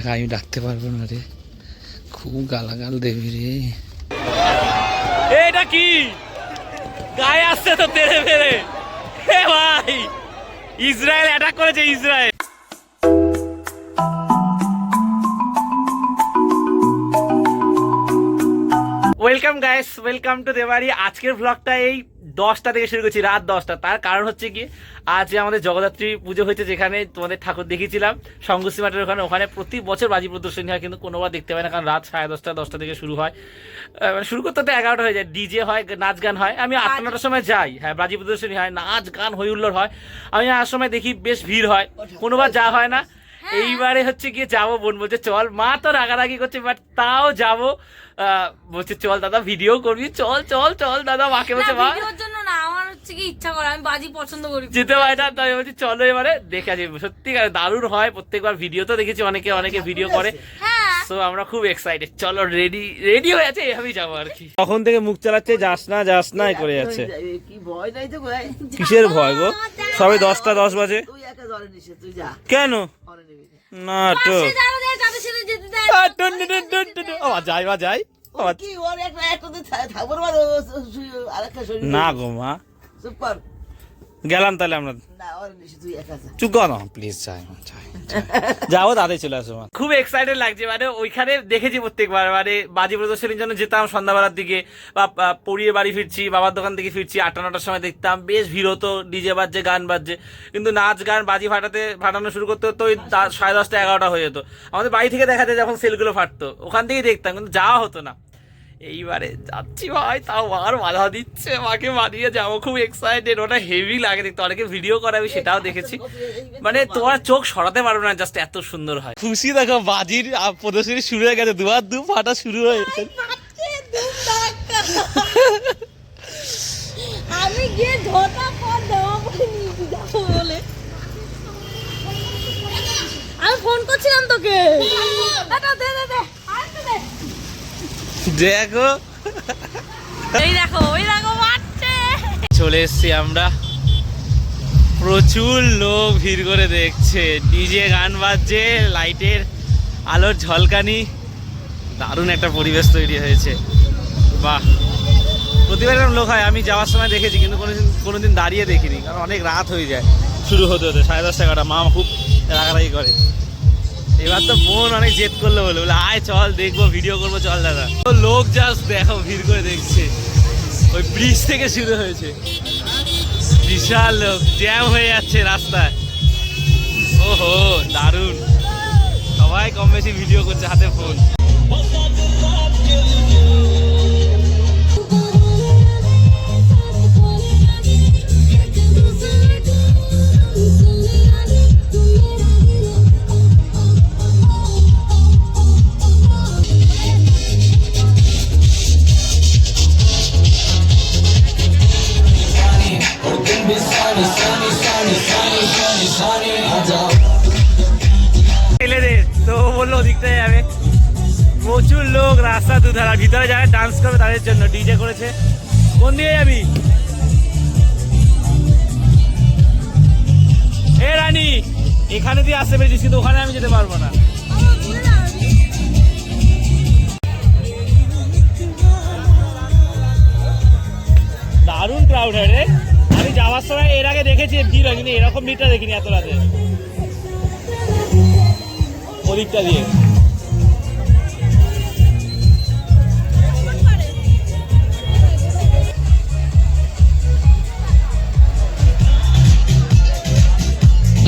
দেখা, আমি ডাকতে পারব না রে। খুব গালাগাল দেবি রে। এটা কি? গায়ে আসছে তো তেরে ফেরে হে ভাই, ইসরায়েল অ্যাটাক করেছে Israel. Welcome guys welcome to দেবাড়ি আজকের ব্লগটা এই দশটা থেকে শুরু করছি রাত দশটা। তার কারণ হচ্ছে কি আজ আমাদের জগদ্ধাত্রী পুজো হয়েছে যেখানে তোমাদের ঠাকুর দেখিয়েছিলাম সংঘর্ষী মাঠের ওখানে ওখানে প্রতি বছর বাজি প্রদর্শনী হয় কিন্তু কোনোবার দেখতে পাই না কারণ রাত সাড়ে দশটা দশটা থেকে শুরু হয়। মানে শুরু করতে তো এগারোটা হয়ে যায়। ডিজে হয় নাচ গান হয়। আমি আটটা নটার সময় যাই হ্যাঁ বাজি প্রদর্শনী হয় নাচ গান হই হুল্লোড় হয়। আমি আর সময় দেখি বেশ ভিড় হয় কোনোবার যা হয় না। এইবারে হচ্ছে গিয়ে যাব বোন বলছে চল মা তো রাগারাগি করছে বাট তাও যাব। আহ, বলছে চল দাদা ভিডিও করবি। চল চল চল দাদা মাকে বলছে মা ভিডিওর জন্য না আমার হচ্ছে কি ইচ্ছা করে আমি বাজি পছন্দ করি। যেতে পারে না তাই বলছি চলো এবারে দেখে আসি। সত্যিকার দারুণ হয় প্রত্যেকবার ভিডিও তো দেখেছি অনেকে অনেকে ভিডিও করে। হ্যাঁ। সো আমরা খুব এক্সাইটেড চলো রেডি রেডি হয়ে আছে এভাবেই যাব আর কি। তখন থেকে মুখ চালাচ্ছে যাস না যাস না করে যাচ্ছে। কি ভয় নাই তো ভাই কিসের ভয় গো? সবে দশটা দশ বাজে। তুই একা ধরে নিস তুই যা। কেন? না তো। যাই বা যাই। না গো মা। সুপার গেলাম তাহলে আমরা। না চুপ করো। প্লিজ যাই। যাব তাদের চলে আসো। খুব এক্সাইটেড লাগছে মানে ওইখানে দেখেছি প্রত্যেকবার মানে বাজি প্রদর্শনীর জন্য যেতাম সন্ধ্যাবেলার দিকে বা বা পড়িয়ে বাড়ি ফিরছি বাবার দোকান থেকে ফিরছি আটটা নটার সময় দেখতাম বেশ ভিড় হতো ডিজে বাজছে গান বাজছে কিন্তু নাচ গান বাজি ফাটাতে ফাটানো শুরু করতে হতো ওই সাড়ে দশটা এগারোটা হয়ে যেত। আমাদের বাড়ি থেকে দেখা যায় যখন সেলগুলো ফাটতো ওখান থেকেই দেখতাম কিন্তু যাওয়া হতো না। এইবারে যাচ্ছি ভাই তাও আর বাধা দিচ্ছে মাকে মানিয়ে যাব খুব এক্সাইটেড ওটা হেভি লাগে দেখতে অনেকে ভিডিও করে আমি সেটাও দেখেছি। মানে তোমার চোখ সরাতে পারবে না জাস্ট এত সুন্দর হয়। খুশি দেখো বাজির প্রদর্শনী শুরু হয়ে গেছে দুবার দু ফাটা শুরু হয়ে গেছে। আমি গিয়ে পর দেওয়া বলে আমি ফোন করছিলাম তোকে। দে দে দে দে। দেখো। এই দেখো ওই দেখো মারছে চলে এসছি আমরা। প্রচুর লোক ভিড় করে দেখছে। ডিজে গান বাজছে লাইটের আলোর ঝলকানি। দারুণ একটা পরিবেশ তৈরি হয়েছে। বাহ। প্রতিবার এরকম লোক হয় আমি যাওয়ার সময় দেখেছি কিন্তু কোনোদিন কোনোদিন দাঁড়িয়ে দেখিনি কারণ অনেক রাত হয়ে যায়। শুরু হতে হতে সাড়ে দশটা এগারোটা। মা খুব রাগারাগি করে। এবার তো বোন অনেক জেদ করল বলে। বলে, আয় চল, দেখব ভিডিও করব, চল দাদা। তো লোক জাস্ট দেখো, ভিড় করে দেখছে। ওই ব্রিজ থেকে শুরু হয়েছে। বিশাল লোক জ্যাম হয়ে যাচ্ছে রাস্তায়। ওহো, দারুণ। সবাই কম বেশি ভিডিও করছে হাতে ফোন প্রচুর লোক রাস্তা দুধার ভিতরে যারা ডান্স করবে, তাদের জন্য ডিজে করেছে। কোন দিকে যাবি? এ রানী, এখানে দিয়ে আসতে পেরেছিস, কিন্তু ওখানে আমি যেতে পারব না। দারুণ ক্রাউড হয় রে। আমি যাওয়ার সময় এর আগে দেখেছি ভিড় হয় কিন্তু এরকম ভিড়টা দেখিনি এত রাতে। ওদিকটা দিয়ে।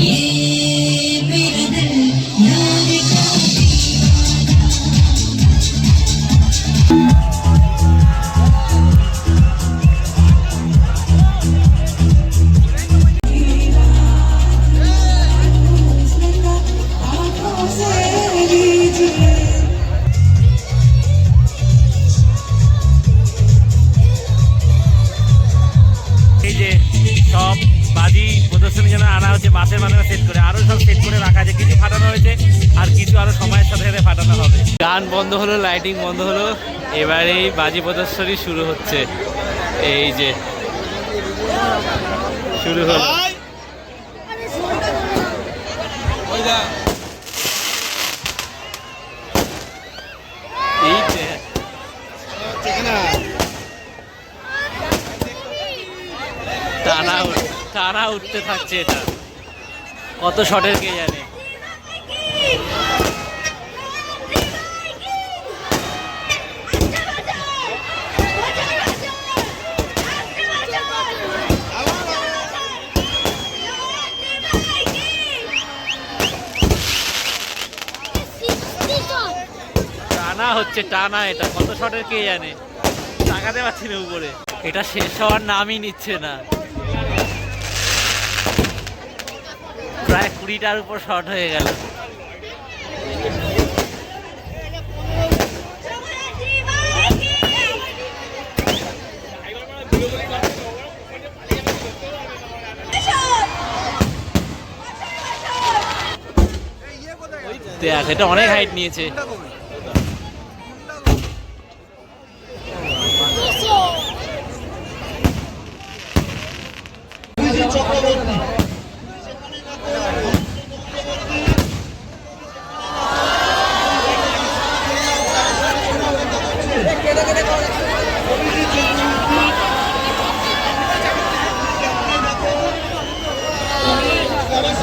এই লাইটিং বন্ধ হলো। এবার এই বাজি প্রদর্শনী শুরু হচ্ছে। এই যে। শুরু হলো। তারা তারা উঠতে থাকছে এটা। কত শটের কে জানে। হচ্ছে টানা এটা কত শটের কে জানে? তাকাতে পারছি না উপরে। এটা শেষ হওয়ার নামই নিচ্ছে না। প্রায় কুড়িটার উপর শট হয়ে গেল। দেখ এটা অনেক হাইট নিয়েছে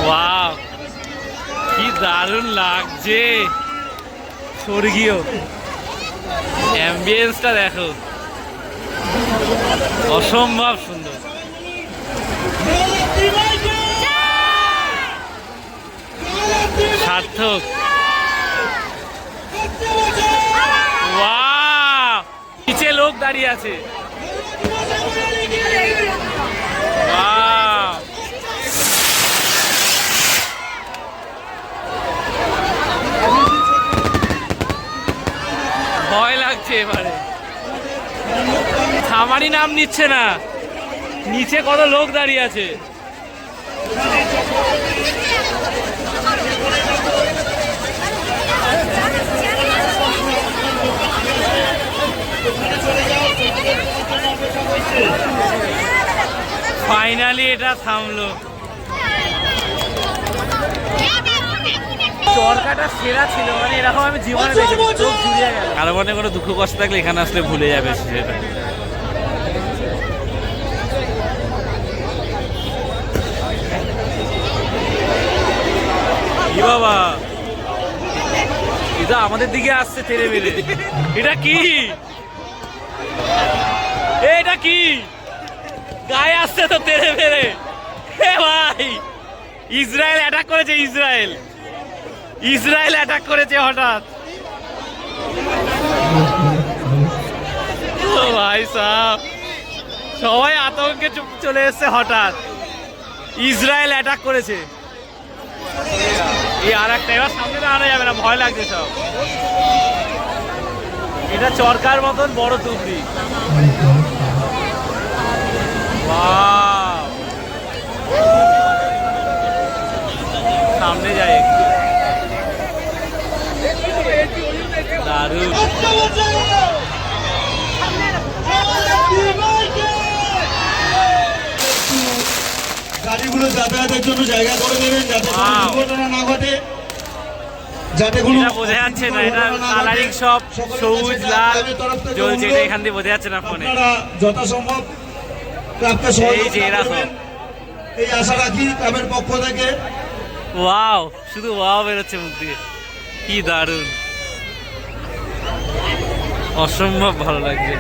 ওয়াও কি দারুণ লাগছে। স্বর্গীয়। দেখো। অসম্ভব সুন্দর। সার্থক। নিচে লোক দাঁড়িয়ে আছে ওয়াও ভয় লাগছে এবারে নাম নিচ্ছে না। নিচে কত লোক দাঁড়িয়ে আছে? ফাইনালি এটা থামলো। চরকাটা সেরা ছিল মানে এরকম আমি জীবনে দেখেছি চোখ জুড়িয়ে গেল। কারও মনে কোনো দুঃখ কষ্ট থাকলে এখানে আসলে ভুলে যাবে সেটা। বাবা? এটা আমাদের দিকে আসছে তেরে মেরে এটা কি? এটা কি? গায়ে আসছে তো তেরে মেরে হে ভাই, ইসরায়েল অ্যাটাক করেছে ইসরায়েল। ইসরায়েল অ্যাটাক করেছে হঠাৎ। ও ভাই সাহ। সবাই আতঙ্কে চলে এসেছে হঠাৎ। ইসরায়েল অ্যাটাক করেছে। এই আর একটা এবার সামনে আনা যাবে না, ভয় লাগছে সব। এটা চরকার মতন বড় Wow! সামনে একটু। দারুণ। যাতায়াতের জন্য জায়গা করে দেবেন যাতে কোনো দুর্ঘটনা না ঘটে। যাতে কোনো বোঝা যাচ্ছে না এটা দুর্ঘটনা না ঘটে। কালারিং সব সবুজ লাল ক্লাবের তরফ থেকে জ্বলছে এটা এখান দিয়ে বোঝা যাচ্ছে না ফোনে। যথাসম্ভব ক্লাবকে এই যে সহযোগিতা এরা করবেন। এই আশা রাখি ক্লাবের পক্ষ থেকে। ওয়াও শুধু ওয়াও বেরোচ্ছে মুখ দিয়ে। কি দারুণ। অসম্ভব ভালো লাগছে।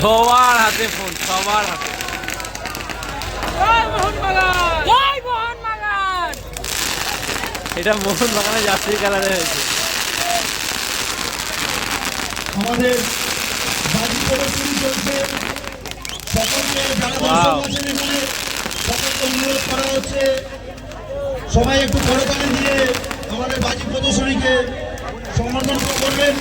সবার হাতে ফোন সবার হাতে। এটা মোহন বাগানে যাত্রী কালারে হয়েছে। আমাদের বাজি প্রদর্শনী চলছে সকলকে যারা দর্শক আছেন এখানে সকলকে অনুরোধ করা হচ্ছে। সবাই একটু করতালি দিয়ে আমাদের বাজি প্রদর্শনীকে সমর্থন করবেন।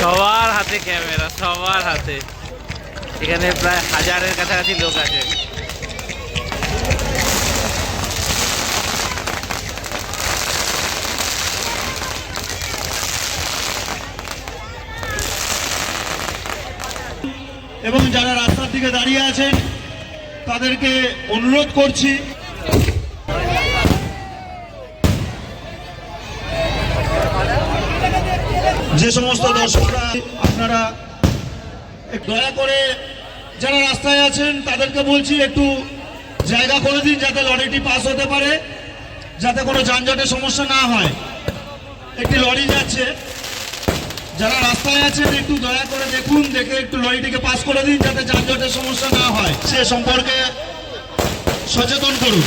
সবার হাতে ক্যামেরা সবার হাতে। এখানে প্রায় হাজারের কাছাকাছি লোক আছে। এবং যারা রাস্তার দিকে দাঁড়িয়ে আছেন, তাদেরকে অনুরোধ করছি। যে সমস্ত দর্শকরা আপনারা দয়া করে যারা রাস্তায় আছেন, তাদেরকে বলছি, একটু জায়গা করে দিন যাতে লরিটি পাস হতে পারে, যাতে কোনো যানজটের সমস্যা না হয়। একটি লরি যাচ্ছে। যারা রাস্তায় আছেন, একটু দয়া করে দেখুন, দেখে একটু লরিটিকে পাস করে দিন যাতে যানজটের সমস্যা না হয়। সে সম্পর্কে সচেতন করুন।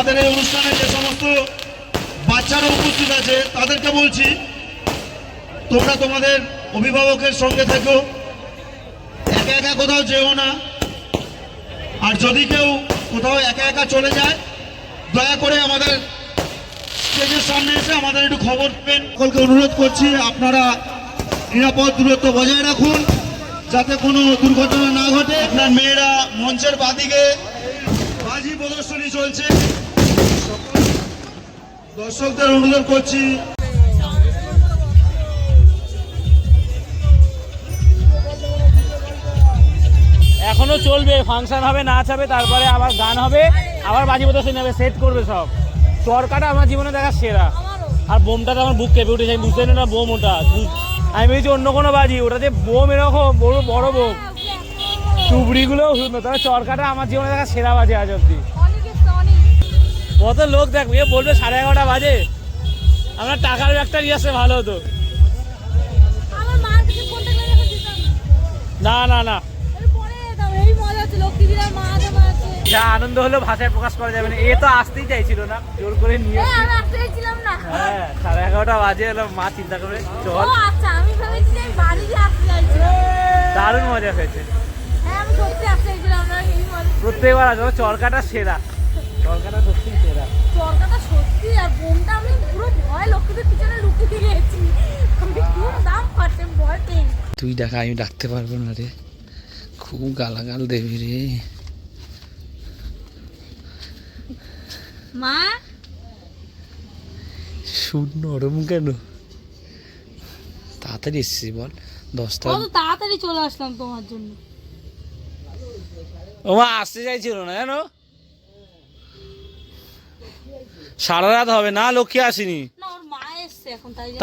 আমাদের এই অনুষ্ঠানে যে সমস্ত বাচ্চারা উপস্থিত আছে, তাদেরকে বলছি, তোমরা তোমাদের অভিভাবকের সঙ্গে থেকো। একা একা কোথাও যেও না। আর যদি কেউ কোথাও একা একা চলে যায়, দয়া করে আমাদের স্টেজের সামনে এসে আমাদের একটু খবর পেন সকলকে অনুরোধ করছি, আপনারা নিরাপদ দূরত্ব বজায় রাখুন, যাতে কোনো দুর্ঘটনা না ঘটে। আপনার মেয়েরা মঞ্চের বাদিকে বাজি প্রদর্শনী চলছে। দর্শকদের অনুরোধ করছি। এখনও চলবে ফাংশন হবে, নাচ হবে, তারপরে আবার গান হবে, আবার বাজি প্রদর্শনী হবে সেট করবে সব। চরকাটা আমার জীবনে দেখা সেরা। আর বোমটা তো আমার বুক কেঁপে উঠেছে, আমি বুঝতে না বোম ওটা। আমি ভেবেছি অন্য কোনো বাজি ওটা যে বোম এরকম, বড় বড় বোম। টুবড়িগুলোও সুন্দর তবে চরকাটা আমার জীবনে দেখা সেরা বাজে আজ অব্দি। কত লোক দেখবে এ বলবে সাড়ে এগারোটা বাজে আমরা টাকার ব্যাগটা নিয়ে আসলে ভালো হতো। না না না। যা আনন্দ হলো ভাষায় প্রকাশ করা যাবে না এ তো আসতেই চাইছিল না জোর করে নিয়ে। হ্যাঁ সাড়ে এগারোটা বাজে এলো মা চিন্তা করে চল আচ্ছা। দারুণ মজা হয়েছে হ্যাঁ। প্রত্যেকবার আসব চরকাটা সেরা চরকাটা সত্যি সেরা। চরকাটা সত্যি আর বোমটা আমি পুরো ভয় লক্ষ্মীদের পিছনে লুকিয়ে গেছি আমি খুব দাম পাচ্ছে ভয় পেয়ে তুই দেখা আমি ডাকতে পারব না রে। খুব গালাগাল দেবি রে। মা? শূন্য নরম কেন? তাড়াতাড়ি এসছি বল দশটা। কত তাড়াতাড়ি চলে আসলাম তোমার জন্য। ও মা আসতে চাইছিল না জানো? সারা রাত হবে না লক্ষ্মী আসেনি।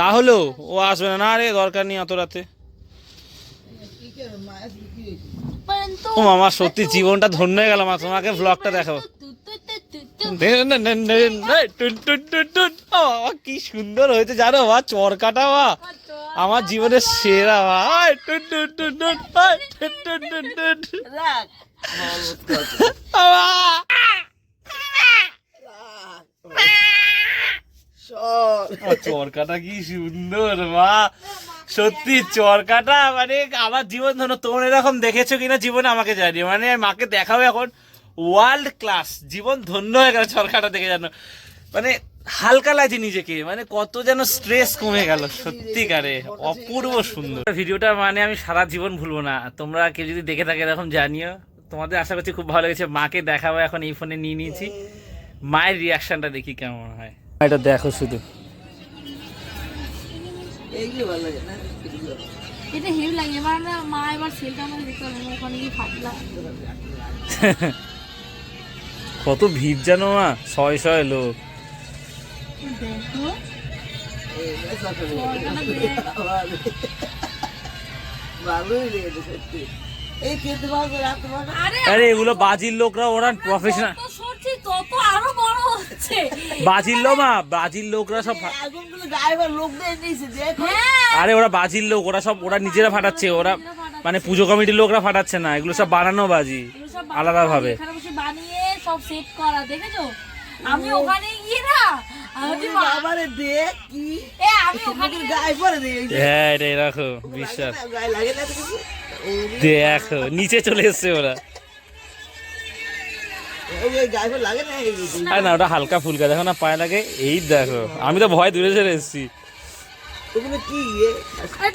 তাহলেও ও আসবে না। রে দরকার নেই অত রাতে। ও মামা সত্যি জীবনটা ধন্য হয়ে গেল মা তোমাকে ব্লগটা দেখাবো। কি সুন্দর হয়েছে জানো মা চরকাটা মা। আমার জীবনের সেরা আয়, টুন, টুন, টুন, টুন, আয়, টুন, টুন, টুন, টুন। রাখ বাবা! সর ও, চরকাটা কি সুন্দর, মা। সত্যি, চরকাটা মানে আমার জীবন ধরো তোমরা এরকম দেখেছ কিনা জীবনে আমাকে জানি মানে মাকে দেখাবে এখন ওয়ার্ল্ড ক্লাস জীবন ধন্য হয়ে গেল চরকাটা দেখে জানো মানে হালকা লাগছে নিজেকে মানে কত যেন স্ট্রেস কমে গেল সত্যিকারে অপূর্ব সুন্দর। ভিডিওটা মানে আমি সারা জীবন ভুলবো না। তোমরা কেউ যদি দেখে থাকে, এরকম জানিও। তোমাদের আশা করছি খুব ভালো লেগেছে। মাকে দেখাবো এখন, এই ফোনে নিয়ে নিয়েছি। মায়ের রিয়াকশনটা দেখি কেমন হয়। এটা দেখো শুধু। এইগুলো ভালো লাগে না এটা হেভি লাগে এবার মা এবার সেলটা আমাদের দেখতে হবে ওখানে গিয়ে ফাটলাম কত ভিড় জানো মা ছয় ছয় লোক। আরে এগুলো বাজির লোকরা ওরা প্রফেশনাল যত সরছি তত আরও বড় হচ্ছে বাজির লোক মা বাজির লোকরা সব আগুনগুলো ড্রাইভার লোকদের নিয়েছে দেখো। হ্যাঁ। আরে ওরা বাজির লোক ওরা সব ওরা নিজেরা ফাটাচ্ছে ওরা মানে পুজো কমিটির লোকরা ফাটাচ্ছে না এগুলো সব বানানো বাজি আলাদা ভাবে। এখানে বানিয়ে সব সেট করা দেখেছ? আমি ওখানে গিয়ে না আমি বলছি, মা- বাবারে দেখ কি। এ আমি ওখানে গিয়ে- গায়ে পরে দিয়ে হ্যাঁ রাখো বিশ্বাস। দেখো নিচে চলে এসছে ওরা। আরে না ওটা হালকা ফুলকা দেখো না পায়ে লাগে এই দেখো। আমি তো ভয় দূরে চলে এসেছি। ওগুলো কি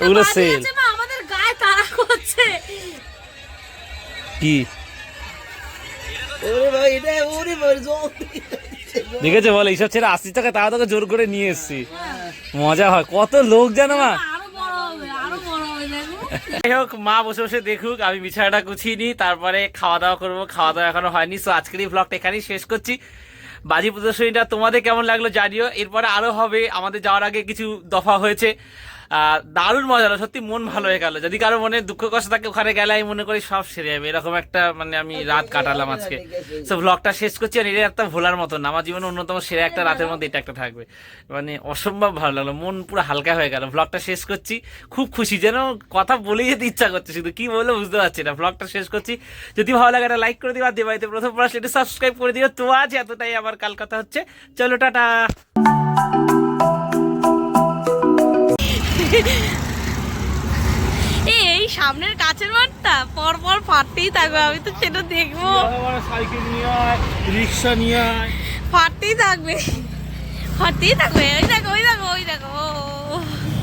ওগুলো আমাদের গায়ে করছে। কি? দেখেছ বল এইসব ছেড়ে আশি টাকা তাও তোকে জোর করে নিয়ে এসছি। মজা হয় কত লোক জানো মা আরও বড় হবে আরও বড় হবে দেখো যাই হোক, মা বসে বসে দেখুক, আমি বিছানাটা গুছিয়ে নিই, তারপরে খাওয়া দাওয়া করব। খাওয়া দাওয়া এখনও হয়নি সো আজকের এই ব্লগটা এখানেই শেষ করছি। বাজি প্রদর্শনীটা তোমাদের কেমন লাগল জানিও। এরপরে আরও হবে, আমাদের যাওয়ার আগে কিছু দফা হয়েছে। দারুণ মজা হলো সত্যি মন ভালো হয়ে গেল। যদি কারও মনে দুঃখ কষ্ট থাকে ওখানে গেলে আমি মনে করি সব সেরে যাবে। এরকম একটা মানে আমি রাত কাটালাম আজকে। সো ব্লগটা শেষ করছি আর এটা একটা ভোলার মতো না। আমার জীবনে অন্যতম সেরা একটা রাতের মধ্যে এটা একটা থাকবে। মানে অসম্ভব ভালো লাগল মন পুরো হালকা হয়ে গেল। ব্লগটা শেষ করছি খুব খুশি যেন কথা বলেই যেতে ইচ্ছা করছে শুধু। কি বলব বুঝতে পারছি না। ব্লগটা শেষ করছি। যদি ভালো লাগে একটা লাইক করে দিও আর দেবাইতে প্রথম পড়া সেটা সাবস্ক্রাইব করে দিও। তো আজ এতটাই আবার কাল কথা হচ্ছে। চলো টাটা! এই এই সামনের কাছের মাঠটা? পর পর ফাটতেই থাকবে আমি তো সেটা দেখব। সাইকেল নিয়ে আয় রিক্সা নিয়ে আয়। ফাটতেই থাকবে। ফাটতেই থাকবে ওই দেখো ওই দেখো ওই দেখো